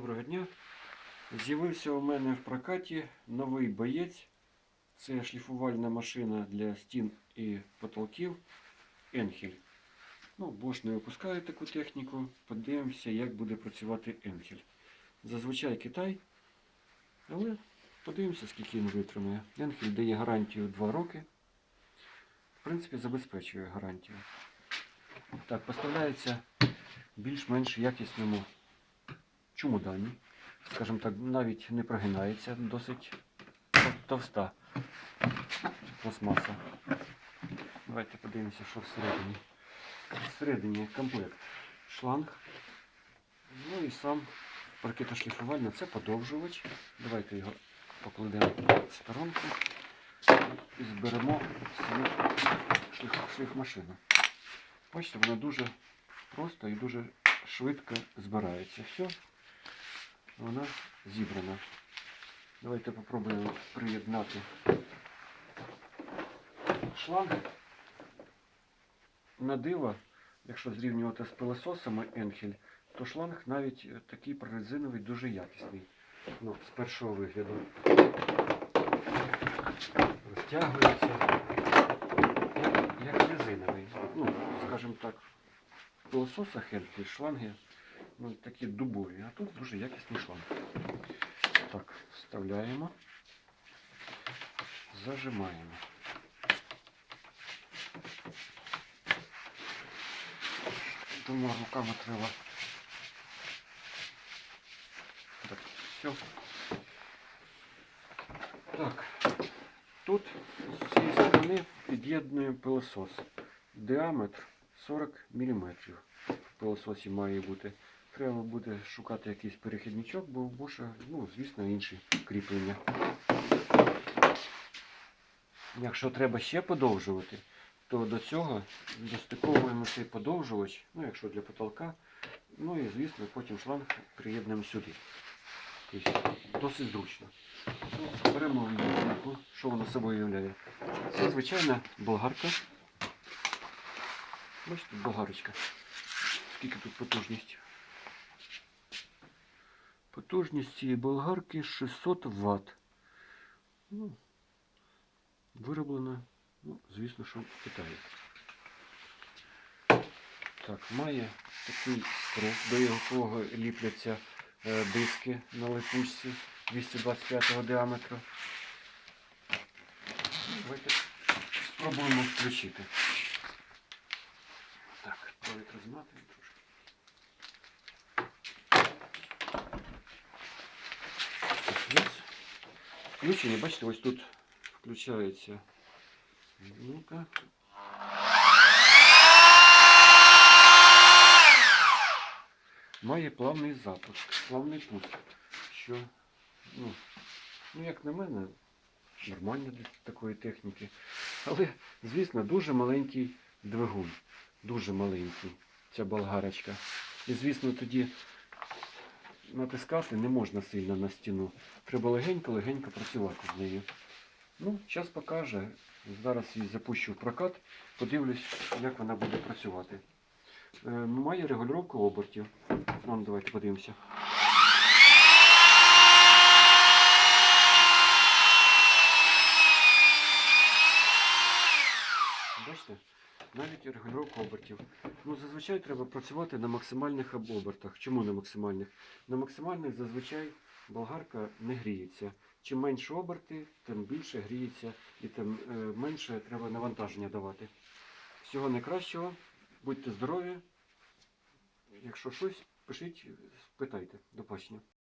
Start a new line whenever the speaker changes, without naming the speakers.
Доброго дня. З'явився у мене в прокаті новий боєць. Це шліфувальна машина для стін і потолків Енхель. Ну, Bosch не випускає таку техніку. Подивимося, як буде працювати Енхель. Зазвичай Китай, але подивимося, скільки він витримає. Енхель дає гарантію 2 роки. В принципі, забезпечує гарантію. Так, поставляється більш-менш якісному чумодані. Скажімо так, навіть не прогинається, досить товста пластмаса. Давайте подивимося, що всередині. Всередині комплект шланг. Ну і сам паркетошліфувальний це подовжувач. Давайте його покладемо в сторонку і зберемо шліф, шліфмашину. Бачите, вона дуже просто і дуже швидко збирається. Все, вона зібрана. Давайте попробуємо приєднати шланг. На диво, якщо зрівнювати з пилососами Енхель, то шланг навіть такий прорезиновий, дуже якісний. Ну, з першого вигляду. Розтягується. Як резиновий. Ну, скажімо так, в пилососах Енхель шланги ну, такі дубові, а тут дуже якісний шланг. Так, вставляємо, зажимаємо. Двома руками треба. Так, все. Так, тут з цієї сторони під'єднуємо пилосос. Діаметр 40 мм. В пилососі має бути. Треба буде шукати якийсь перехідничок, бо в Боша, ну, звісно, інші кріплення. Якщо треба ще подовжувати, то до цього достиковуємо цей подовжувач, ну якщо для потолка, ну і звісно потім шланг приєднуємо сюди. Тобто досить зручно. Беремо візитку, що вона собою являє. Це звичайна болгарка. Бачите, болгарочка. Скільки тут потужність? Потужність цієї болгарки 600 Вт. Ну, вироблена, ну, звісно, що в Китаї. Так, має такий круг, до якого ліпляться е, диски на липучці 225 діаметру. Давайте спробуємо включити. Так, провід розматуємо Включені, бачите, ось тут включається. Ну-ка. Має плавний запуск, плавний пуск. Що, ну, ну як на мене, нормально для такої техніки. Але, звісно, дуже маленький двигун. Дуже маленький ця болгарочка. І, звісно, тоді натискати не можна сильно на стіну. Треба легенько-легенько працювати з нею. Ну, час покаже. Зараз її запущу в прокат, подивлюсь, як вона буде працювати. Е, має регулювання обертів. Вон, давайте подивимося. Бачите? Навіть регулювання обертів. Ну, зазвичай треба працювати на максимальних обертах. Чому на максимальних? На максимальних зазвичай болгарка не гріється. Чим менше оберти, тим більше гріється і тим е, менше треба навантаження давати. Всього найкращого, будьте здорові. Якщо щось, пишіть, питайте. До побачення.